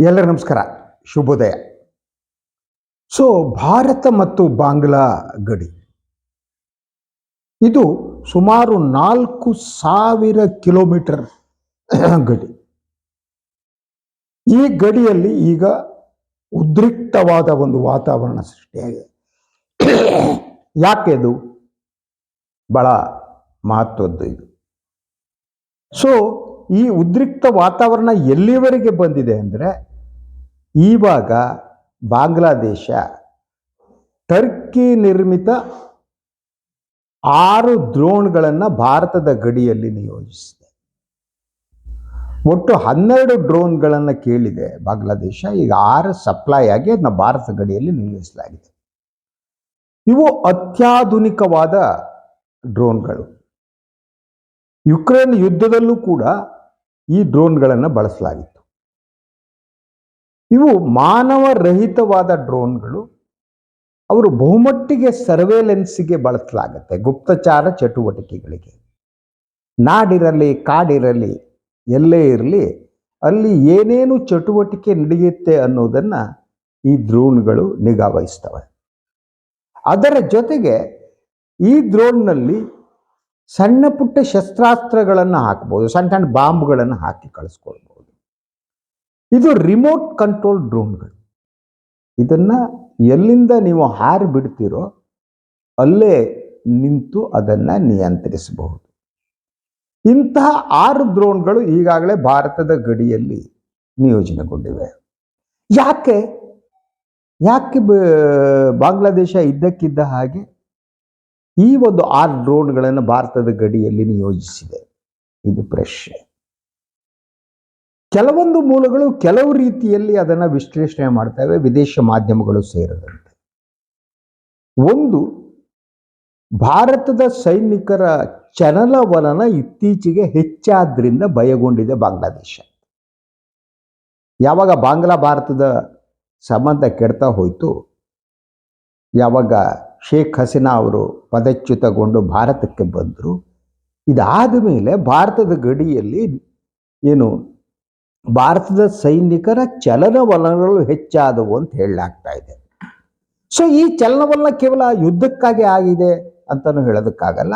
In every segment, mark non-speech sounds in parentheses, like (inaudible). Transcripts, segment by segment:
ಎಲ್ಲರ ನಮಸ್ಕಾರ. ಶುಭೋದಯ. ಸೊ ಭಾರತ ಮತ್ತು ಬಾಂಗ್ಲಾ ಗಡಿ. ಇದು ಸುಮಾರು ನಾಲ್ಕು ಸಾವಿರ ಕಿಲೋಮೀಟರ್ (clears throat) ಗಡಿ. ಈ ಗಡಿಯಲ್ಲಿ ಈಗ ಉದ್ರಿಕ್ತವಾದ ಒಂದು ವಾತಾವರಣ ಸೃಷ್ಟಿಯಾಗಿದೆ. (clears throat) ಯಾಕೆ ಇದು? ಬಹಳ ಮಹತ್ವದ್ದು ಇದು. ಸೊ ಈ ಉದ್ರಿಕ್ತ ವಾತಾವರಣ ಎಲ್ಲಿವರೆಗೆ ಬಂದಿದೆ ಅಂದರೆ ಇವಾಗ ಬಾಂಗ್ಲಾದೇಶ ಟರ್ಕಿ ನಿರ್ಮಿತ ಆರು ಡ್ರೋನ್ಗಳನ್ನು ಭಾರತದ ಗಡಿಯಲ್ಲಿ ನಿಯೋಜಿಸಿದೆ. ಒಟ್ಟು ಹನ್ನೆರಡು ಡ್ರೋನ್ಗಳನ್ನು ಕೇಳಿದೆ ಬಾಂಗ್ಲಾದೇಶ. ಈಗ ಆರು ಸಪ್ಲೈ ಆಗಿ ಅದನ್ನ ಭಾರತ ಗಡಿಯಲ್ಲಿ ನಿಯೋಜಿಸಲಾಗಿದೆ. ಇವು ಅತ್ಯಾಧುನಿಕವಾದ ಡ್ರೋನ್ಗಳು. ಯುಕ್ರೇನ್ ಯುದ್ಧದಲ್ಲೂ ಕೂಡ ಈ ಡ್ರೋನ್ಗಳನ್ನು ಬಳಸಲಾಗಿತ್ತು. ಇವು ಮಾನವ ರಹಿತವಾದ ಡ್ರೋನ್ಗಳು. ಅವರು ಬಹುಮಟ್ಟಿಗೆ ಸರ್ವೇಲೆನ್ಸ್ಗೆ ಬಳಸಲಾಗುತ್ತೆ ಗುಪ್ತಚಾರ ಚಟುವಟಿಕೆಗಳಿಗೆ. ನಾಡಿರಲಿ, ಕಾಡಿರಲಿ, ಎಲ್ಲೇ ಇರಲಿ, ಅಲ್ಲಿ ಏನೇನು ಚಟುವಟಿಕೆ ನಡೆಯುತ್ತೆ ಅನ್ನೋದನ್ನು ಈ ಡ್ರೋನ್ಗಳು ನಿಗಾ ವಹಿಸ್ತವೆ. ಅದರ ಜೊತೆಗೆ ಈ ಡ್ರೋನ್ನಲ್ಲಿ ಸಣ್ಣ ಪುಟ್ಟ ಶಸ್ತ್ರಾಸ್ತ್ರಗಳನ್ನು ಹಾಕ್ಬೋದು, ಸಣ್ಣ ಸಣ್ಣ ಬಾಂಬ್ಗಳನ್ನು ಹಾಕಿ ಕಳಿಸ್ಕೊಳ್ಬೋದು. ಇದು ರಿಮೋಟ್ ಕಂಟ್ರೋಲ್ ಡ್ರೋನ್ಗಳು ಇದನ್ನ ಎಲ್ಲಿಂದ ನೀವು ಹಾರಿ ಬಿಡ್ತೀರೋ ಅಲ್ಲೇ ನಿಂತು ಅದನ್ನು ನಿಯಂತ್ರಿಸಬಹುದು. ಇಂತಹ ಆರು ಡ್ರೋನ್ಗಳು ಈಗಾಗಲೇ ಭಾರತದ ಗಡಿಯಲ್ಲಿ ನಿಯೋಜನೆಗೊಂಡಿವೆ. ಯಾಕೆ? ಯಾಕೆ ಬಾಂಗ್ಲಾದೇಶ ಇದ್ದಕ್ಕಿದ್ದ ಹಾಗೆ? ಈ ಒಂದು ಆರು ಡ್ರೋನ್ಗಳನ್ನು ಭಾರತದ ಗಡಿಯಲ್ಲಿ ನಿಯೋಜಿಸಿದೆ. ಇದು ಪ್ರಶ್ನೆ. ಕೆಲವೊಂದು ಮೂಲಗಳು ಕೆಲವು ರೀತಿಯಲ್ಲಿ ಅದನ್ನು ವಿಶ್ಲೇಷಣೆ ಮಾಡ್ತವೆ, ವಿದೇಶ ಮಾಧ್ಯಮಗಳು ಸೇರಿದಂತೆ. ಒಂದು, ಭಾರತದ ಸೈನಿಕರ ಚಲನವಲನ ಇತ್ತೀಚೆಗೆ ಹೆಚ್ಚಾದ್ರಿಂದ ಭಯಗೊಂಡಿದೆ ಬಾಂಗ್ಲಾದೇಶ. ಯಾವಾಗ ಬಾಂಗ್ಲಾ ಭಾರತದ ಸಂಬಂಧ ಕೆಡ್ತಾ ಹೋಯಿತು, ಯಾವಾಗ ಶೇಖ್ ಹಸೀನಾ ಅವರು ಪದಚ್ಯುತಗೊಂಡು ಭಾರತಕ್ಕೆ ಬಂದರು, ಇದಾದ ಮೇಲೆ ಭಾರತದ ಗಡಿಯಲ್ಲಿ ಏನು ಭಾರತದ ಸೈನಿಕರ ಚಲನವಲನಗಳು ಹೆಚ್ಚಾದವು ಅಂತ ಹೇಳಲಾಗ್ತಾ ಇದೆ. ಸೊ ಈ ಚಲನವಲನ ಕೇವಲ ಯುದ್ಧಕ್ಕಾಗಿ ಆಗಿದೆ ಅಂತಲೂ ಹೇಳೋದಕ್ಕಾಗಲ್ಲ.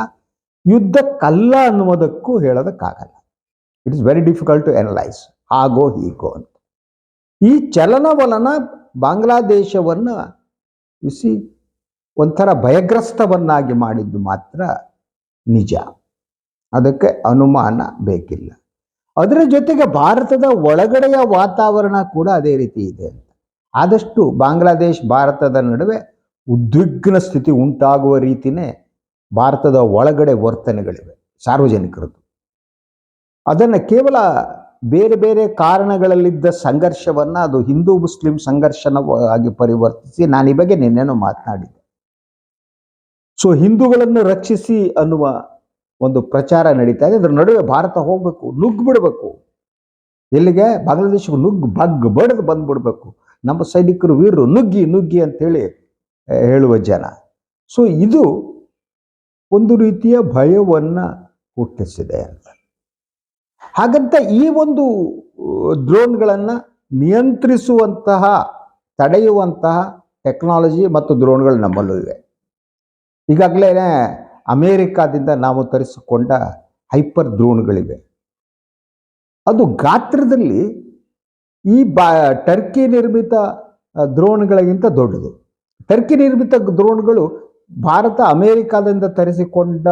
ಯುದ್ಧಕ್ಕಲ್ಲ ಅನ್ನುವುದಕ್ಕೂ ಹೇಳೋದಕ್ಕಾಗಲ್ಲ. It is very difficult to analyse ಹಾಗೋ ಹೀಗೋ ಅಂತ. ಈ ಚಲನವಲನ ಬಾಂಗ್ಲಾದೇಶವನ್ನು ಇಸಿ ಒಂಥರ ಭಯಗ್ರಸ್ತವನ್ನಾಗಿ ಮಾಡಿದ್ದು ಮಾತ್ರ ನಿಜ. ಅದಕ್ಕೆ ಅನುಮಾನ ಬೇಕಿಲ್ಲ. ಅದರ ಜೊತೆಗೆ ಭಾರತದ ಒಳಗಡೆಯ ವಾತಾವರಣ ಕೂಡ ಅದೇ ರೀತಿ ಇದೆ ಆದಷ್ಟು ಬಾಂಗ್ಲಾದೇಶ್, ಭಾರತದ ನಡುವೆ ಉದ್ವಿಗ್ನ ಸ್ಥಿತಿ ಉಂಟಾಗುವ ರೀತಿನೇ ಭಾರತದ ಒಳಗಡೆ ವರ್ತನೆಗಳಿವೆ, ಸಾರ್ವಜನಿಕರದ್ದು. ಅದನ್ನು ಕೇವಲ ಬೇರೆ ಬೇರೆ ಕಾರಣಗಳಲ್ಲಿದ್ದ ಸಂಘರ್ಷವನ್ನು ಅದು ಹಿಂದೂ ಮುಸ್ಲಿಂ ಸಂಘರ್ಷನವಾಗಿ ಪರಿವರ್ತಿಸಿ ನಾನು ಈ ಬಗ್ಗೆ ನಿನ್ನೆನೂ ಮಾತನಾಡಿದ್ದೆ. ಸೊ ಹಿಂದೂಗಳನ್ನು ರಕ್ಷಿಸಿ ಅನ್ನುವ ಒಂದು ಪ್ರಚಾರ ನಡೀತಾ ಇದೆ. ಅದರ ನಡುವೆ ಭಾರತ ಹೋಗಬೇಕು, ನುಗ್ಗಿಬಿಡ್ಬೇಕು. ಎಲ್ಲಿಗೆ? ಬಾಂಗ್ಲಾದೇಶಕ್ಕೆ ನುಗ್ಗು, ಬಗ್, ಬಡ್ದು ಬಂದ್ಬಿಡ್ಬೇಕು. ನಮ್ಮ ಸೈನಿಕರು, ವೀರರು ನುಗ್ಗಿ ನುಗ್ಗಿ ಅಂತೇಳಿ ಹೇಳುವ ಜನ. ಸೊ, ಇದು ಒಂದು ರೀತಿಯ ಭಯವನ್ನು ಹುಟ್ಟಿಸಿದೆ ಅಂತ. ಹಾಗಂತ ಈ ಒಂದು ಡ್ರೋನ್ಗಳನ್ನು ನಿಯಂತ್ರಿಸುವಂತಹ, ತಡೆಯುವಂತಹ ಟೆಕ್ನಾಲಜಿ ಮತ್ತು ಡ್ರೋನ್ಗಳು ನಮ್ಮಲ್ಲೂ ಇವೆ. ಈಗಾಗಲೇ ಅಮೇರಿಕಾದಿಂದ ನಾವು ತರಿಸಿಕೊಂಡ ಹೈಪರ್ ದ್ರೋಣ್ಗಳಿವೆ. ಅದು ಗಾತ್ರದಲ್ಲಿ ಈ ಬಾ, ಟರ್ಕಿ ನಿರ್ಮಿತ ದ್ರೋಣ್ಗಳಿಗಿಂತ ದೊಡ್ಡದು. ಟರ್ಕಿ ನಿರ್ಮಿತ ದ್ರೋಣ್ಗಳು ಭಾರತ ಅಮೇರಿಕಾದಿಂದ ತರಿಸಿಕೊಂಡ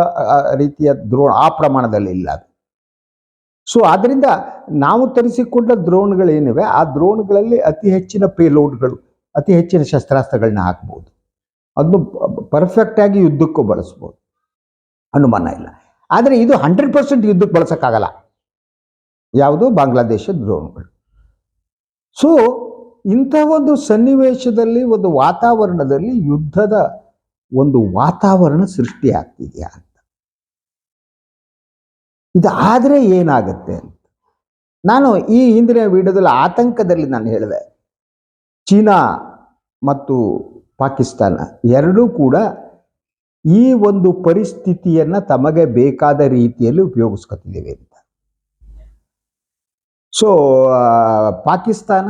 ರೀತಿಯ ಡ್ರೋನ್ ಆ ಪ್ರಮಾಣದಲ್ಲಿ ಇಲ್ಲ ಸೊ ಆದ್ದರಿಂದ ನಾವು ತರಿಸಿಕೊಂಡ ದ್ರೋಣ್ಗಳೇನಿವೆ, ಆ ದ್ರೋಣ್ಗಳಲ್ಲಿ ಅತಿ ಹೆಚ್ಚಿನ ಪೇಲೋಡ್ಗಳು, ಅತಿ ಹೆಚ್ಚಿನ ಶಸ್ತ್ರಾಸ್ತ್ರಗಳನ್ನ ಹಾಕ್ಬೋದು. ಅದನ್ನು ಪರ್ಫೆಕ್ಟಾಗಿ ಯುದ್ಧಕ್ಕೂ ಬಳಸ್ಬೋದು. ಅನುಮಾನ ಇಲ್ಲ. ಆದರೆ ಇದು ಹಂಡ್ರೆಡ್ ಪರ್ಸೆಂಟ್ ಯುದ್ಧಕ್ಕೆ ಬಳಸೋಕ್ಕಾಗಲ್ಲ. ಯಾವುದು? ಬಾಂಗ್ಲಾದೇಶದ ಡ್ರೋನ್ಗಳು ಸೊ ಇಂಥ ಒಂದು ಸನ್ನಿವೇಶದಲ್ಲಿ, ಒಂದು ವಾತಾವರಣದಲ್ಲಿ ಯುದ್ಧದ ಒಂದು ವಾತಾವರಣ ಸೃಷ್ಟಿಯಾಗ್ತಿದೆಯಾ ಅಂತ. ಇದಾದರೆ ಏನಾಗುತ್ತೆ ಅಂತ. ನಾನು ಈ ಹಿಂದಿನ ವಿಡಿಯೋದಲ್ಲಿ ಆತಂಕದಲ್ಲಿ ನಾನು ಹೇಳಿದೆ. ಚೀನಾ ಮತ್ತು ಪಾಕಿಸ್ತಾನ ಎರಡೂ ಕೂಡ ಈ ಒಂದು ಪರಿಸ್ಥಿತಿಯನ್ನ ತಮಗೆ ಬೇಕಾದ ರೀತಿಯಲ್ಲಿ ಉಪಯೋಗಿಸ್ಕೊತಿದ್ದೇವೆ ಅಂತ. ಸೊ ಪಾಕಿಸ್ತಾನ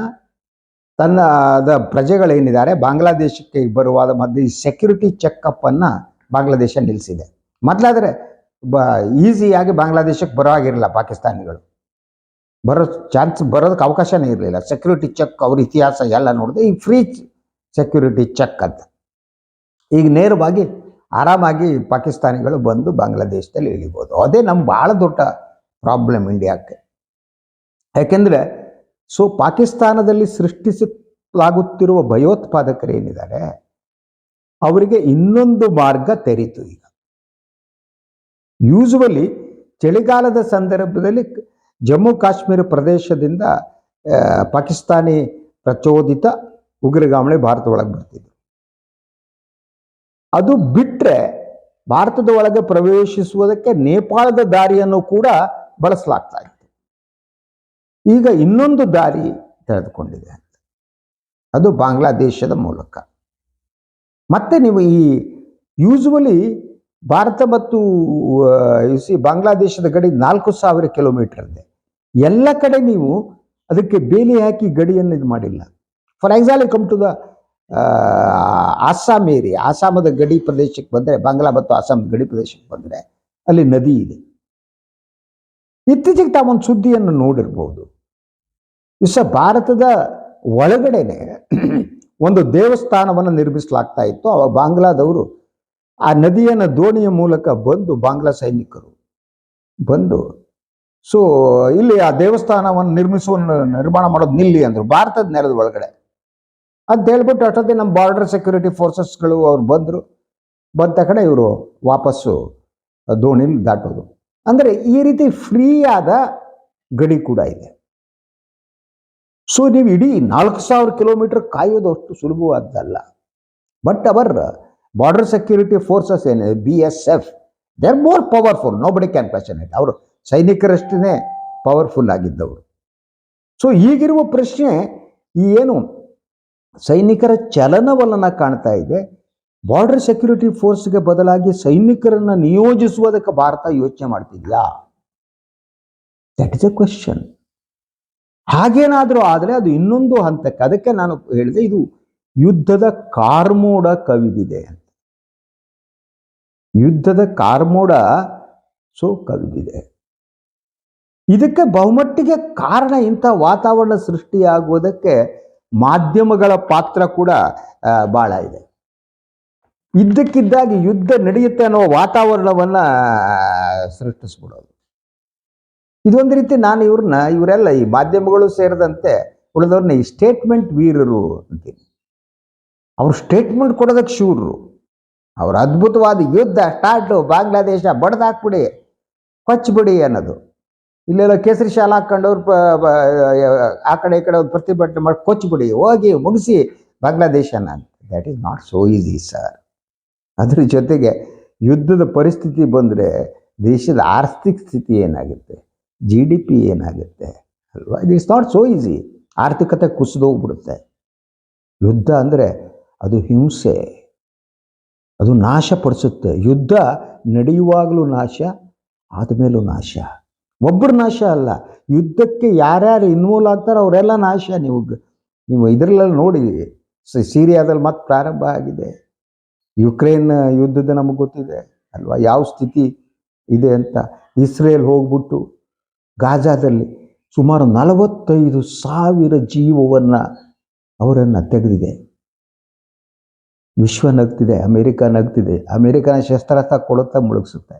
ತನ್ನ, ದ ಪ್ರಜೆಗಳೇನಿದ್ದಾರೆ, ಬಾಂಗ್ಲಾದೇಶಕ್ಕೆ ಬರುವಾದ ಮಧ್ಯೆ ಈ ಸೆಕ್ಯೂರಿಟಿ ಚೆಕ್ಅಪ್ ಅನ್ನ ಬಾಂಗ್ಲಾದೇಶ ನಿಲ್ಲಿಸಿದೆ ಮೊದಲಾದರೆ ಬ ಈಸಿಯಾಗಿ ಬಾಂಗ್ಲಾದೇಶಕ್ಕೆ ಬರೋ ಆಗಿರಲಿಲ್ಲ ಪಾಕಿಸ್ತಾನಿಗಳು. ಬರೋ ಚಾನ್ಸ್ ಬರೋದಕ್ಕೆ ಅವಕಾಶನೇ ಇರಲಿಲ್ಲ. ಸೆಕ್ಯೂರಿಟಿ ಚೆಕ್ ಅವ್ರ ಇತಿಹಾಸ ಎಲ್ಲ ನೋಡಿದೆ ಈ ಫ್ರೀ ಸೆಕ್ಯೂರಿಟಿ ಚೆಕ್ ಅಂತ. ಈಗ ನೇರವಾಗಿ ಆರಾಮಾಗಿ ಪಾಕಿಸ್ತಾನಿಗಳು ಬಂದು ಬಾಂಗ್ಲಾದೇಶದಲ್ಲಿ ಇಳಿಬೋದು. ಅದೇ ನಮ್ಮ ಭಾಳ ದೊಡ್ಡ ಪ್ರಾಬ್ಲಮ್ ಇಂಡಿಯಾಕ್ಕೆ. ಯಾಕೆಂದರೆ ಸೊ ಪಾಕಿಸ್ತಾನದಲ್ಲಿ ಸೃಷ್ಟಿಸಲಾಗುತ್ತಿರುವ ಭಯೋತ್ಪಾದಕರು ಏನಿದ್ದಾರೆ? ಅವರಿಗೆ ಇನ್ನೊಂದು ಮಾರ್ಗ ತೆರೀತು ಈಗ. ಯೂಸುವಲಿ ಚಳಿಗಾಲದ ಸಂದರ್ಭದಲ್ಲಿ ಜಮ್ಮು ಕಾಶ್ಮೀರ ಪ್ರದೇಶದಿಂದ ಪಾಕಿಸ್ತಾನಿ ಪ್ರಚೋದಿತ ಉಗ್ರಗಾಮಣೆ ಭಾರತ ಒಳಗೆ ಬರ್ತಿದ್ರು ಅದು ಬಿಟ್ರೆ ಭಾರತದ ಒಳಗೆ ಪ್ರವೇಶಿಸುವುದಕ್ಕೆ ನೇಪಾಳದ ದಾರಿಯನ್ನು ಕೂಡ ಬಳಸಲಾಗ್ತಾ ಇತ್ತು. ಈಗ ಇನ್ನೊಂದು ದಾರಿ ತೆರೆದುಕೊಂಡಿದೆ ಅಂತ. ಅದು ಬಾಂಗ್ಲಾದೇಶದ ಮೂಲಕ. ಮತ್ತೆ ನೀವು ಈ ಯೂಸುವಲಿ ಭಾರತ ಮತ್ತು ಸಿ ಬಾಂಗ್ಲಾದೇಶದ ಗಡಿ ನಾಲ್ಕು ಸಾವಿರ ಕಿಲೋಮೀಟರ್ ಇದೆ. ಎಲ್ಲ ಕಡೆ ನೀವು ಅದಕ್ಕೆ ಬೇಲಿ ಹಾಕಿ ಗಡಿಯನ್ನು ಇದು ಮಾಡಿಲ್ಲ. For example come to the Assam area, ಆಸಾಮದ ಗಡಿ ಪ್ರದೇಶಕ್ಕೆ ಬಂದರೆ, ಬಾಂಗ್ಲಾ ಮತ್ತು ಆಸಾಮ್ ಗಡಿ ಪ್ರದೇಶಕ್ಕೆ ಬಂದರೆ ಅಲ್ಲಿ ನದಿ ಇದೆ. ಇತ್ತೀಚೆಗೆ ತಾವೊಂದು ಸುದ್ದಿಯನ್ನು ನೋಡಿರ್ಬೋದು. ಇಸ ಭಾರತದ ಒಳಗಡೆನೆ ಒಂದು ದೇವಸ್ಥಾನವನ್ನು ನಿರ್ಮಿಸಲಾಗ್ತಾ ಇತ್ತು. ಅವಾಗ ಬಾಂಗ್ಲಾದವರು ಆ ನದಿಯನ್ನು ದೋಣಿಯ ಮೂಲಕ ಬಂದು ಬಾಂಗ್ಲಾ ಸೈನಿಕರು ಬಂದು, ಸೊ, ಇಲ್ಲಿ ಆ ದೇವಸ್ಥಾನವನ್ನು ನಿರ್ಮಿಸುವ ನಿರ್ಮಾಣ ಮಾಡೋದು ನಿಲ್ಲಿ ಅಂದರು. ಭಾರತದ ನೆಲದ ಒಳಗಡೆ. ಅಂತ ಹೇಳ್ಬಿಟ್ಟು ಅಷ್ಟೊತ್ತಿಗೆ ನಮ್ಮ ಬಾರ್ಡರ್ ಸೆಕ್ಯೂರಿಟಿ ಫೋರ್ಸಸ್ಗಳು ಅವ್ರು ಬಂದರು. ಬಂದ ತಕ್ಷಣ ಇವರು ವಾಪಸ್ಸು ದೋಣಿಲಿ ದಾಟೋದು ಅಂದರೆ ಈ ರೀತಿ ಫ್ರೀ ಆದ ಗಡಿ ಕೂಡ ಇದೆ. ಸೊ ನೀವು ಇಡೀ ನಾಲ್ಕು ಸಾವಿರ ಕಿಲೋಮೀಟರ್ ಕಾಯೋದು ಅಷ್ಟು ಸುಲಭವಾದ್ದಲ್ಲ but our border security forces ಏನಿದೆ B S F they are more powerful nobody can question it ಅವರು ಸೈನಿಕರಷ್ಟೇ ಪವರ್ಫುಲ್ ಆಗಿದ್ದವರು. ಸೊ ಈಗಿರುವ ಪ್ರಶ್ನೆ ಈ ಏನು ಸೈನಿಕರ ಚಲನವಲನ ಕಾಣ್ತಾ ಇದೆ. ಬಾರ್ಡರ್ ಸೆಕ್ಯೂರಿಟಿ ಫೋರ್ಸ್ಗೆ ಬದಲಾಗಿ ಸೈನಿಕರನ್ನ ನಿಯೋಜಿಸುವುದಕ್ಕೆ ಭಾರತ ಯೋಚನೆ ಮಾಡ್ತಿದ್ಯಾ? ದಟ್ ಇಸ್ ಎ ಕ್ವಶನ್ ಹಾಗೇನಾದರೂ ಆದರೆ ಅದು ಇನ್ನೊಂದು ಹಂತಕ್ಕೆ. ಅದಕ್ಕೆ ನಾನು ಹೇಳಿದೆ ಇದು ಯುದ್ಧದ ಕಾರ್ಮೋಡ ಕವಿದಿದೆ ಅಂತ. ಯುದ್ಧದ ಕಾರ್ಮೋಡ ಸೊ ಕವಿದಿದೆ. ಇದಕ್ಕೆ ಬಹುಮಟ್ಟಿಗೆ ಕಾರಣ ಇಂಥ ವಾತಾವರಣ ಸೃಷ್ಟಿಯಾಗುವುದಕ್ಕೆ ಮಾಧ್ಯಮಗಳ ಪಾತ್ರ ಕೂಡ ಬಹಳ ಇದೆ. ಇದ್ದಕ್ಕಿದ್ದಾಗಿ ಯುದ್ಧ ನಡೆಯುತ್ತೆ ಅನ್ನೋ ವಾತಾವರಣವನ್ನ ಸೃಷ್ಟಿಸ್ಬಿಡೋದು. ಇದೊಂದು ರೀತಿ ನಾನು ಇವ್ರನ್ನ, ಇವರೆಲ್ಲ ಈ ಮಾಧ್ಯಮಗಳು ಸೇರಿದಂತೆ ಉಳಿದವ್ರನ್ನ ಈ ಸ್ಟೇಟ್ಮೆಂಟ್ ವೀರರು ಅಂತೀನಿ. ಅವ್ರು ಸ್ಟೇಟ್ಮೆಂಟ್ ಕೊಡೋದಕ್ಕೆ ಶೂರರು. ಅವ್ರ ಅದ್ಭುತವಾದ ಯುದ್ಧ, ಸ್ಟಾರ್ಟು, ಬಾಂಗ್ಲಾದೇಶ ಬಡ್ದಾಕ್ಬಿಡಿ, ಕೊಚ್ಚಿಬಿಡಿ ಅನ್ನೋದು. ಇಲ್ಲೆಲ್ಲ ಕೇಸರಿ ಶಾಲೆ ಹಾಕೊಂಡವ್ರು ಆ ಕಡೆ ಈ ಕಡೆ ಪ್ರತಿಭಟನೆ ಮಾಡಿ ಕೊಚ್ಚಿಬಿಡಿ ಹೋಗಿ ಮುಗಿಸಿ ಬಾಂಗ್ಲಾದೇಶನ ಅಂತ. That is not so easy sir ಅದ್ರ ಜೊತೆಗೆ ಯುದ್ಧದ ಪರಿಸ್ಥಿತಿ ಬಂದರೆ ದೇಶದ ಆರ್ಥಿಕ ಸ್ಥಿತಿ ಏನಾಗುತ್ತೆ? ಜಿ ಡಿ ಪಿ ಏನಾಗುತ್ತೆ? ಅಲ್ವಾ? It is not so easy ಆರ್ಥಿಕತೆ ಕುಸಿದೋಗ್ಬಿಡುತ್ತೆ ಯುದ್ಧ ಅಂದರೆ ಅದು ಹಿಂಸೆ. ಅದು ನಾಶಪಡಿಸುತ್ತೆ. ಯುದ್ಧ ನಡೆಯುವಾಗಲೂ ನಾಶ, ಆದಮೇಲೂ ನಾಶ. ಒಬ್ಬರು ನಾಶ ಅಲ್ಲ. ಯುದ್ಧಕ್ಕೆ ಯಾರ್ಯಾರು ಇನ್ವಾಲ್ವ್ ಆಗ್ತಾರೋ ಅವರೆಲ್ಲ ನಾಶ. ನೀವು ನೀವು ಇದರಲ್ಲೆಲ್ಲ ನೋಡಿ ಸಿರಿಯಾದಲ್ಲಿ ಮತ್ತೆ ಪ್ರಾರಂಭ ಆಗಿದೆ. ಯುಕ್ರೇನ್ ಯುದ್ಧದ ನಮಗೆ ಗೊತ್ತಿದೆ ಅಲ್ವಾ? ಯಾವ ಸ್ಥಿತಿ ಇದೆ ಅಂತ. ಇಸ್ರೇಲ್ ಹೋಗ್ಬಿಟ್ಟು ಗಾಜಾದಲ್ಲಿ ಸುಮಾರು ನಲವತ್ತೈದು ಸಾವಿರ ಜೀವವನ್ನು ಅವರನ್ನು ತೆಗೆದಿದೆ. ವಿಶ್ವ ನಗ್ತಿದೆ, ಅಮೇರಿಕ ನಗ್ತಿದೆ. ಅಮೇರಿಕನ ಶಸ್ತ್ರಾಸ್ತ್ರ ಕೊಡುತ್ತಾ ಮುಳುಗಿಸುತ್ತೆ.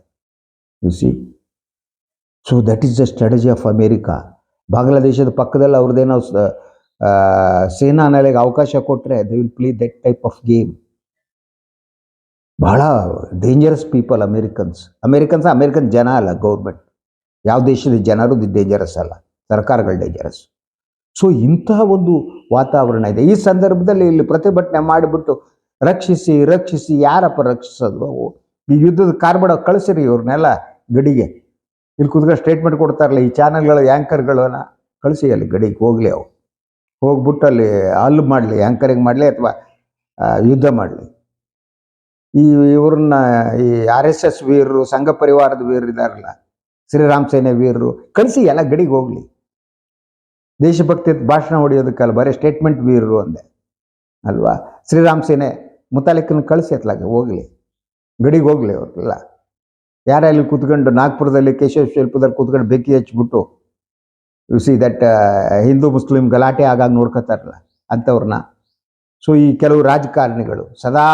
You see so that is the strategy of America ಬಾಂಗ್ಲಾದೇಶದ ಪಕ್ಕದಲ್ಲಿ ಅವ್ರದ್ದೇನೋ ಸೇನಾ ನೆಲೆಗೆ ಅವಕಾಶ ಕೊಟ್ಟರೆ they will play that type of game ಬಹಳ dangerous people Americans Americans American ಜನ ಅಲ್ಲ ಗೌರ್ಮೆಂಟ್ ಯಾವ ದೇಶದ ಜನರು ಡೇಂಜರಸ್ ಅಲ್ಲ. ಸರ್ಕಾರಗಳು ಡೇಂಜರಸ್ ಸೊ ಇಂತಹ ಒಂದು ವಾತಾವರಣ ಇದೆ. ಈ ಸಂದರ್ಭದಲ್ಲಿ ಇಲ್ಲಿ ಪ್ರತಿಭಟನೆ ಮಾಡಿಬಿಟ್ಟು ರಕ್ಷಿಸಿ ರಕ್ಷಿಸಿ, ಯಾರಪ್ಪ ರಕ್ಷಿಸೋದು? ಈ ಯುದ್ಧದ ಕಾರ್ಬಡ ಕಳಿಸಿರಿ ಇವ್ರನ್ನೆಲ್ಲ ಗಡಿಗೆ. ಇಲ್ಲಿ ಕುತ್ಕೊಂಡು ಸ್ಟೇಟ್ಮೆಂಟ್ ಕೊಡ್ತಾರಲ್ಲ, ಈ ಚಾನೆಲ್ಗಳ ಆ್ಯಂಕರ್ಗಳನ್ನ ಕಳಿಸಿ ಅಲ್ಲಿ ಗಡಿಗೆ ಹೋಗಲಿ ಅವು ಹೋಗ್ಬಿಟ್ಟು ಅಲ್ಲಿ ಅಲ್ಲು ಮಾಡಲಿ ಆ್ಯಂಕರಿಂಗ್ ಮಾಡಲಿ ಅಥವಾ ಯುದ್ಧ ಮಾಡಲಿ. ಈ ಇವ್ರನ್ನ, ಈ ಆರ್ ಎಸ್ ಎಸ್ ವೀರರು, ಸಂಘ ಪರಿವಾರದ ವೀರರು ಇದಾರಲ್ಲ, ಶ್ರೀರಾಮ್ ಸೇನೆ ವೀರರು, ಕಳಿಸಿ ಎಲ್ಲ ಗಡಿಗೆ ಹೋಗಲಿ. ದೇಶಭಕ್ತಿ ಭಾಷಣ ಹೊಡೆಯೋದಕ್ಕಲ್ಲ, ಬರೀ ಸ್ಟೇಟ್ಮೆಂಟ್ ವೀರರು ಅಂದೆ. ಅಲ್ವಾ? ಶ್ರೀರಾಮ್ ಸೇನೆ ಮುತಾಲಿಕನ ಕಳಿಸಿ ಅತ್ಲಾಗ ಹೋಗಲಿ. ಗಡಿಗೆ ಹೋಗಲಿ ಅವ್ರಿಗೆಲ್ಲ. ಯಾರ ಅಲ್ಲಿ ಕೂತ್ಕೊಂಡು ನಾಗ್ಪುರದಲ್ಲಿ ಕೇಶವ ಶಿಲ್ಪದಲ್ಲಿ ಕೂತ್ಕೊಂಡು ಬೆಂಕಿ ಹಚ್ಬಿಟ್ಟು you see that Hindu Muslim ಗಲಾಟೆ ಆಗಾಗ ನೋಡ್ಕೋತಾರಲ್ಲ ಅಂಥವ್ರನ್ನ ಸೊ ಈ ಕೆಲವು ರಾಜಕಾರಣಿಗಳು ಸದಾ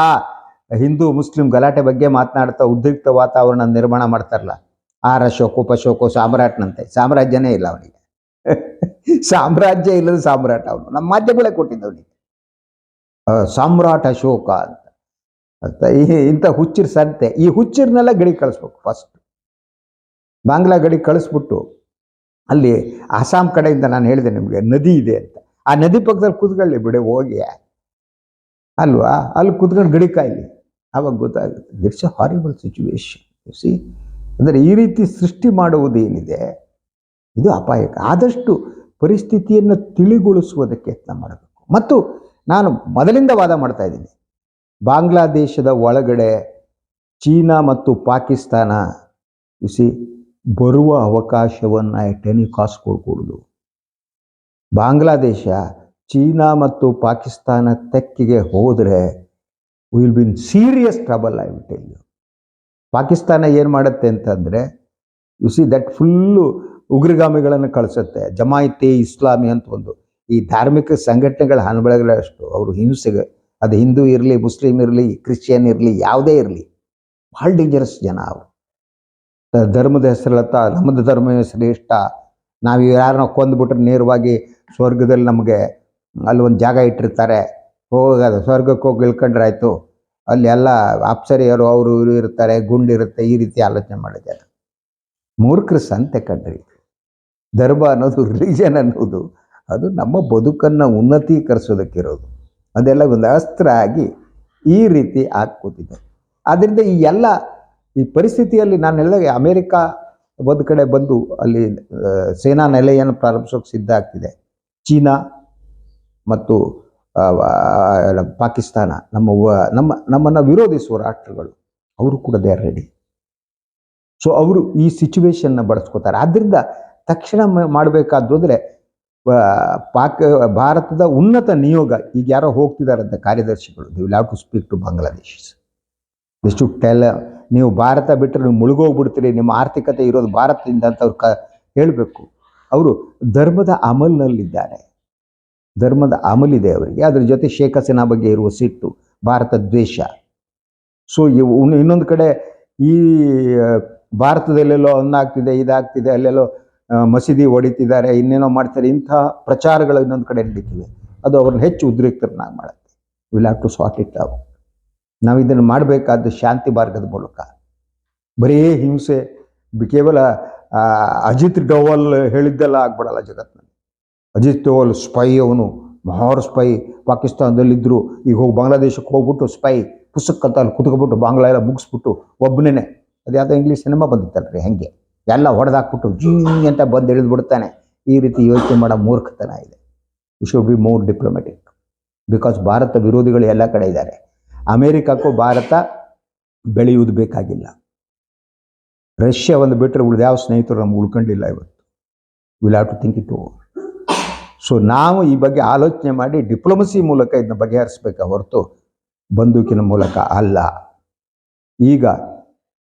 ಹಿಂದೂ ಮುಸ್ಲಿಂ ಗಲಾಟೆ ಬಗ್ಗೆ ಮಾತನಾಡ್ತಾ ಉದ್ರಿಕ್ತ ವಾತಾವರಣ ನಿರ್ಮಾಣ ಮಾಡ್ತಾರಲ್ಲ. ಆರ್ ಅಶೋಕು ಪಶೋಕೋ ಸಾಮ್ರಾಟ್ನಂತೆ. ಸಾಮ್ರಾಜ್ಯನೇ ಇಲ್ಲ ಅವನಿಗೆ. (laughs) ಸಾಮ್ರಾಜ್ಯ ಇಲ್ಲದ ಸಾಮ್ರಾಟ್ ಅವನು. ನಮ್ಮ ಮಾಧ್ಯಮಗಳೇ ಕೊಟ್ಟಿದ್ದವನಿಗೆ ಸಾಮ್ರಾಟ್ ಅಶೋಕ ಅಂತ. ಅಂತ ಈ ಇಂಥ ಹುಚ್ಚಿರ್ ಸಂತೆ, ಈ ಹುಚ್ಚಿರ್ನೆಲ್ಲ ಗಡಿ ಕಳಿಸ್ಬೇಕು ಫಸ್ಟ್ ಬಾಂಗ್ಲಾ ಗಡಿ ಕಳಿಸ್ಬಿಟ್ಟು ಅಲ್ಲಿ ಅಸ್ಸಾಂ ಕಡೆಯಿಂದ ನಾನು ಹೇಳಿದೆ ನಿಮಗೆ, ನದಿ ಇದೆ ಅಂತ. ಆ ನದಿ ಪಕ್ಕದಲ್ಲಿ ಕೂತ್ಕೊಳ್ಳಿ ಬಿಡಿ, ಹೋಗಿ. ಅಲ್ವಾ? ಅಲ್ಲಿ ಕೂತ್ಕೊಂಡು ಗಡಿ ಕಾಯಿಲಿ. ಆವಾಗ ಗೊತ್ತಾಗುತ್ತೆ it's a horrible situation see ಅಂದರೆ ಈ ರೀತಿ ಸೃಷ್ಟಿ ಮಾಡುವುದೇನಿದೆ, ಇದು ಅಪಾಯಕ. ಆದಷ್ಟು ಪರಿಸ್ಥಿತಿಯನ್ನು ತಿಳಿಗೊಳಿಸುವುದಕ್ಕೆ ಯತ್ನ ಮಾಡಬೇಕು. ಮತ್ತು ನಾನು ಮೊದಲಿಂದ ವಾದ ಮಾಡ್ತಾ ಇದ್ದೀನಿ. ಬಾಂಗ್ಲಾದೇಶದ ಒಳಗಡೆ ಚೀನಾ ಮತ್ತು ಪಾಕಿಸ್ತಾನ ಸಿ ಬರುವ ಅವಕಾಶವನ್ನು ಎನಿ ಕಾಸ್ಟ್ ಕೊಡಕೂಡ್ದು ಬಾಂಗ್ಲಾದೇಶ ಚೀನಾ ಮತ್ತು ಪಾಕಿಸ್ತಾನ ತೆಕ್ಕಿಗೆ ಹೋದರೆ will be in serious trouble ಆಗಿಬಿಟ್ಟೆ will tell you Pakistan ಏನು ಮಾಡುತ್ತೆ ಅಂತಂದರೆ ಯು ಸಿ ದಟ್ ಫುಲ್ಲು ಉಗ್ರಗಾಮಿಗಳನ್ನು ಕಳಿಸುತ್ತೆ. ಜಮಾಯಿತಿ ಇಸ್ಲಾಮಿ ಅಂತ ಒಂದು ಈ ಧಾರ್ಮಿಕ ಸಂಘಟನೆಗಳ ಹಣಬಳಗಳಷ್ಟು, ಅವರು ಹಿಂಸೆಗೆ ಅದು ಹಿಂದೂ ಇರಲಿ, ಮುಸ್ಲಿಂ ಇರಲಿ, ಕ್ರಿಶ್ಚಿಯನ್ ಇರಲಿ, ಯಾವುದೇ ಇರಲಿ, ಭಾಳ ಡೇಂಜರಸ್ ಜನ ಅವರು. ಧರ್ಮದ ಹೆಸರತ್ತ ನಮ್ಮದು ಧರ್ಮ ಶ್ರೇಷ್ಠ. ನಾವು ಯಾರನ್ನ ಕೊಂದ್ಬಿಟ್ರೆ ನೇರವಾಗಿ ಸ್ವರ್ಗದಲ್ಲಿ ನಮಗೆ ಅಲ್ಲಿ ಒಂದು ಜಾಗ ಇಟ್ಟಿರ್ತಾರೆ. ಹೋಗೋದು ಸ್ವರ್ಗಕ್ಕೆ ಹೋಗಿ ಇಳ್ಕೊಂಡ್ರೆ ಆಯಿತು. ಅಲ್ಲಿ ಎಲ್ಲ ಅಪ್ಸರಿಯರು ಅವರು ಇವರು ಇರ್ತಾರೆ ಗುಂಡಿರುತ್ತೆ ಈ ರೀತಿ ಆಲೋಚನೆ ಮಾಡಿದ್ದಾರೆ. ಮೂರ್ಖರ ಸಂತೆ ಕಂಡ್ರಿ ಧರ್ಮ ಅನ್ನೋದು ರಿಲಿಜನ್ ಅನ್ನೋದು, ಅದು ನಮ್ಮ ಬದುಕನ್ನು ಉನ್ನತೀಕರಿಸೋದಕ್ಕಿರೋದು. ಅದೆಲ್ಲ ಒಂದು ಅಸ್ತ್ರ ಆಗಿ ಈ ರೀತಿ ಆಗ್ಕೂತಿದೆ ಆದ್ದರಿಂದ ಈ ಎಲ್ಲ ಈ ಪರಿಸ್ಥಿತಿಯಲ್ಲಿ ನಾನು ಹೇಳಿದಾಗ ಅಮೇರಿಕ ಒಂದು ಕಡೆ ಬಂದು ಅಲ್ಲಿ ಸೇನಾ ನೆಲೆಯನ್ನು ಪ್ರಾರಂಭಿಸೋಕೆ ಸಿದ್ಧ ಆಗ್ತಿದೆ. ಚೀನಾ ಮತ್ತು ಪಾಕಿಸ್ತಾನ ನಮ್ಮ ನಮ್ಮ, ನಮ್ಮನ್ನು ವಿರೋಧಿಸುವ ರಾಷ್ಟ್ರಗಳು, ಅವರು ಕೂಡ ದೇ ಆರ್ ರೆಡಿ ಸೊ ಅವರು ಈ ಸಿಚುವೇಶನ್ನ ಬಳಸ್ಕೋತಾರೆ. ಆದ್ದರಿಂದ ತಕ್ಷಣ ಮಾಡಬೇಕಾದ್ದು ಅಂದರೆ ಪಾಕ, ಭಾರತದ ಉನ್ನತ ನಿಯೋಗ ಈಗ ಯಾರೋ ಹೋಗ್ತಿದಾರಂತೆ ಕಾರ್ಯದರ್ಶಿಗಳು. They will have to speak to Bangladesh this to tell ನೀವು ಭಾರತ ಬಿಟ್ಟರೆ ನೀವು ಮುಳುಗೋಗ್ಬಿಡ್ತೀರಿ, ನಿಮ್ಮ ಆರ್ಥಿಕತೆ ಇರೋದು ಭಾರತದಿಂದ ಅಂತ ಅವ್ರು ಕ, ಹೇಳಬೇಕು. ಅವರು ಧರ್ಮದ ಅಮಲ್ನಲ್ಲಿದ್ದಾರೆ. ಧರ್ಮದ ಅಮಲಿದೆ ಅವರಿಗೆ. ಅದ್ರ ಜೊತೆ ಶೇಖ್ ಹಸೀನಾ ಬಗ್ಗೆ ಇರುವ ಸಿಟ್ಟು, ಭಾರತ ದ್ವೇಷ. ಸೊ ಇವು ಇನ್ನೊಂದು ಕಡೆ ಈ ಭಾರತದಲ್ಲೆಲ್ಲೋ ಅನ್ನಾಗ್ತಿದೆ ಇದಾಗ್ತಿದೆ, ಅಲ್ಲೆಲ್ಲೋ ಮಸೀದಿ ಹೊಡಿತಿದ್ದಾರೆ ಇನ್ನೇನೋ ಮಾಡ್ತಾರೆ, ಇಂಥ ಪ್ರಚಾರಗಳು ಇನ್ನೊಂದು ಕಡೆ ನಡೀತಿವೆ. ಅದು ಅವ್ರನ್ನ ಹೆಚ್ಚು ಉದ್ರಿಕ್ತರನ್ನಾಗಿ ಮಾಡುತ್ತೆ. Will have to sort it out ನಾವು ಇದನ್ನು ಮಾಡಬೇಕಾದ್ದು ಶಾಂತಿ ಮಾರ್ಗದ ಮೂಲಕ. ಬರೀ ಹಿಂಸೆ ಕೇವಲ ಅಜಿತ್ ಡೋವಲ್ ಹೇಳಿದ್ದೆಲ್ಲ ಆಗ್ಬಿಡಲ್ಲ ಜಗತ್ತಿನಲ್ಲಿ ಅಜಿತ್ ಡೋವಲ್ ಸ್ಪೈ ಅವನು ಮಹಾರ್ ಸ್ಪೈ ಪಾಕಿಸ್ತಾನದಲ್ಲಿದ್ದರು ಈಗ ಹೋಗಿ ಬಾಂಗ್ಲಾದೇಶಕ್ಕೆ ಹೋಗ್ಬಿಟ್ಟು ಸ್ಪೈ ಪುಸ್ತಕ ಅಂತ ಅಲ್ಲಿ ಕುತ್ಕೊಬಿಟ್ಟು ಬಾಂಗ್ಲಾ ಎಲ್ಲ ಮುಗಿಸ್ಬಿಟ್ಟು ಒಬ್ಬನೇ ಅದು ಯಾವುದೋ ಇಂಗ್ಲೀಷ್ ಸಿನಿಮಾ ಬಂದಿತ್ತಲ್ರಿ, ಹಾಗೆ. ಎಲ್ಲ ಹೊಡೆದಾಕ್ಬಿಟ್ಟು ಜೀ ಅಂತ ಬಂದು ಇಳಿದು ಬಿಡ್ತಾನೆ ಈ ರೀತಿ ಯೋಚನೆ ಮಾಡೋ ಮೂರ್ಖತನ ಇದೆ. You should be more diplomatic because Bharat ವಿರೋಧಿಗಳು ಎಲ್ಲ ಕಡೆ ಇದ್ದಾರೆ. ಅಮೇರಿಕಕ್ಕೂ ಭಾರತ ಬೆಳೆಯುವುದು ಬೇಕಾಗಿಲ್ಲ. ರಷ್ಯಾ ಒಂದು ಬಿಟ್ಟರೆ ಉಳಿದ ಯಾವ ಸ್ನೇಹಿತರು ನಮ್ಗೆ ಉಳ್ಕೊಂಡಿಲ್ಲ ಇವತ್ತು. Will have to think it over so ನಾವು ಈ ಬಗ್ಗೆ ಆಲೋಚನೆ ಮಾಡಿ ಡಿಪ್ಲೊಮಸಿ ಮೂಲಕ ಇದನ್ನ ಬಗೆಹರಿಸ್ಬೇಕ ಹೊರತು ಬಂದೂಕಿನ ಮೂಲಕ ಅಲ್ಲ. ಈಗ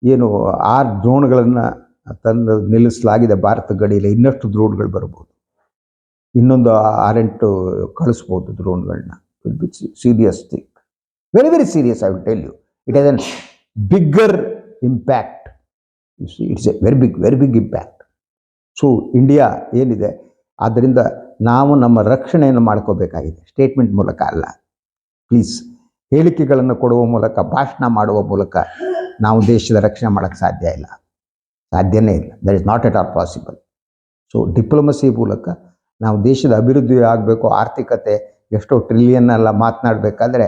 ಏನು ಆರು ಡ್ರೋನ್ಗಳನ್ನು ತಂದು ನಿಲ್ಲಿಸಲಾಗಿದೆ ಭಾರತ ಗಡಿಯಲ್ಲಿ ಇನ್ನಷ್ಟು ದ್ರೋಣ್ಗಳು ಬರ್ಬೋದು. ಇನ್ನೊಂದು ಆರೆಂಟು ಕಳಿಸ್ಬೋದು ದ್ರೋಣ್ಗಳನ್ನ will be serious thing very very serious I will tell you it has an bigger impact it's a very big very big impact so India ಏನಿದೆ? ಆದ್ದರಿಂದ ನಾವು ನಮ್ಮ ರಕ್ಷಣೆಯನ್ನು ಮಾಡ್ಕೋಬೇಕಾಗಿದೆ. ಸ್ಟೇಟ್ಮೆಂಟ್ ಮೂಲಕ ಅಲ್ಲ. ಪ್ಲೀಸ್ ಹೇಳಿಕೆಗಳನ್ನು ಕೊಡುವ ಮೂಲಕ, ಭಾಷಣ ಮಾಡುವ ಮೂಲಕ ನಾವು ದೇಶದ ರಕ್ಷಣೆ ಮಾಡೋಕ್ಕೆ ಸಾಧ್ಯ ಇಲ್ಲ. ಸಾಧ್ಯನೇ ಇಲ್ಲ. That is not at all possible so diplomacy ಮೂಲಕ ನಾವು ದೇಶದ ಅಭಿವೃದ್ಧಿ ಆಗಬೇಕು, ಆರ್ಥಿಕತೆ ಎಷ್ಟೋ ಟ್ರಿಲಿಯನ್ ಎಲ್ಲ ಮಾತನಾಡಬೇಕಾದ್ರೆ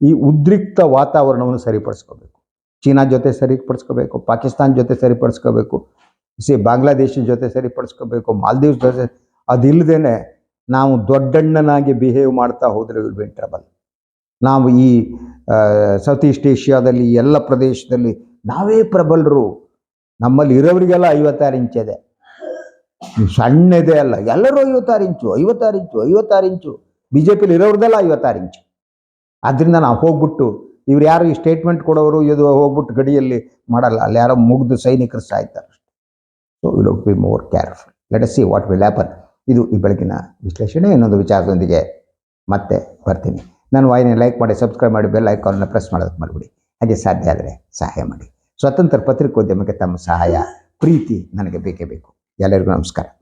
ಈ ಉದ್ರಿಕ್ತ ವಾತಾವರಣವನ್ನು ಸರಿಪಡಿಸ್ಕೋಬೇಕು. ಚೀನಾ ಜೊತೆ ಸರಿಪಡಿಸ್ಕೋಬೇಕು, ಪಾಕಿಸ್ತಾನ ಜೊತೆ ಸರಿಪಡಿಸ್ಕೋಬೇಕು ಸಿ ಬಾಂಗ್ಲಾದೇಶ ಜೊತೆ ಸರಿಪಡಿಸ್ಕೋಬೇಕು, ಮಾಲ್ದೀವ್ಸ್ ಜೊತೆ ಅದಿಲ್ಲದೇ ನಾವು ದೊಡ್ಡಣ್ಣನಾಗಿ ಬಿಹೇವ್ ಮಾಡ್ತಾ ಹೋದರೆ ವಿಲ್ ಬಿ ಟ್ರಬಲ್ ನಾವು ಈ ಸೌತ್ ಈಸ್ಟ್ ಏಷ್ಯಾದಲ್ಲಿ ಎಲ್ಲ ಪ್ರದೇಶದಲ್ಲಿ ನಾವೇ ಪ್ರಬಲರು. ನಮ್ಮಲ್ಲಿ ಇರೋರಿಗೆಲ್ಲ ಐವತ್ತಾರು ಇಂಚ್ ಇದೆ. ಸಣ್ಣದೇ ಅಲ್ಲ, ಎಲ್ಲರೂ ಐವತ್ತಾರು ಇಂಚು ಐವತ್ತಾರು ಇಂಚು ಐವತ್ತಾರು ಇಂಚು. ಬಿ ಜೆ ಪಿಲಿ ಇರೋರ್ದೆಲ್ಲ ಐವತ್ತಾರು ಇಂಚು. ಆದ್ದರಿಂದ ನಾವು ಹೋಗ್ಬಿಟ್ಟು, ಇವ್ರು ಯಾರು ಈ ಸ್ಟೇಟ್ಮೆಂಟ್ ಕೊಡೋರು, ಇದು ಹೋಗ್ಬಿಟ್ಟು ಗಡಿಯಲ್ಲಿ ಮಾಡಲ್ಲ. ಅಲ್ಲಿ ಯಾರೋ ಮುಗ್ದು ಸೈನಿಕರು ಸಾಯ್ತಾರೆ so will be more careful let see what will happen ಇದು ಈ ಬೆಳಗಿನ ವಿಶ್ಲೇಷಣೆ ಇನ್ನೊಂದು ವಿಚಾರದೊಂದಿಗೆ ಮತ್ತೆ ಬರ್ತೀನಿ. ನಾನು ವಾಹಿನಿ ಲೈಕ್ ಮಾಡಿ ಸಬ್ಸ್ಕ್ರೈಬ್ ಮಾಡಿ ಬೆಲ್ ಐಕಾನ್ನ ಪ್ರೆಸ್ ಮಾಡೋದಕ್ಕೆ ಮಾಡಿಬಿಡಿ ಹಾಗೆ ಸಾಧ್ಯ ಆದರೆ ಸಹಾಯ ಮಾಡಿ. ಸ್ವತಂತ್ರ ಪತ್ರಿಕೋದ್ಯಮಕ್ಕೆ ತಮ್ಮ ಸಹಾಯ ಪ್ರೀತಿ ನನಗೆ ಬೇಕೇ ಬೇಕು. ಎಲ್ಲರಿಗೂ ನಮಸ್ಕಾರ.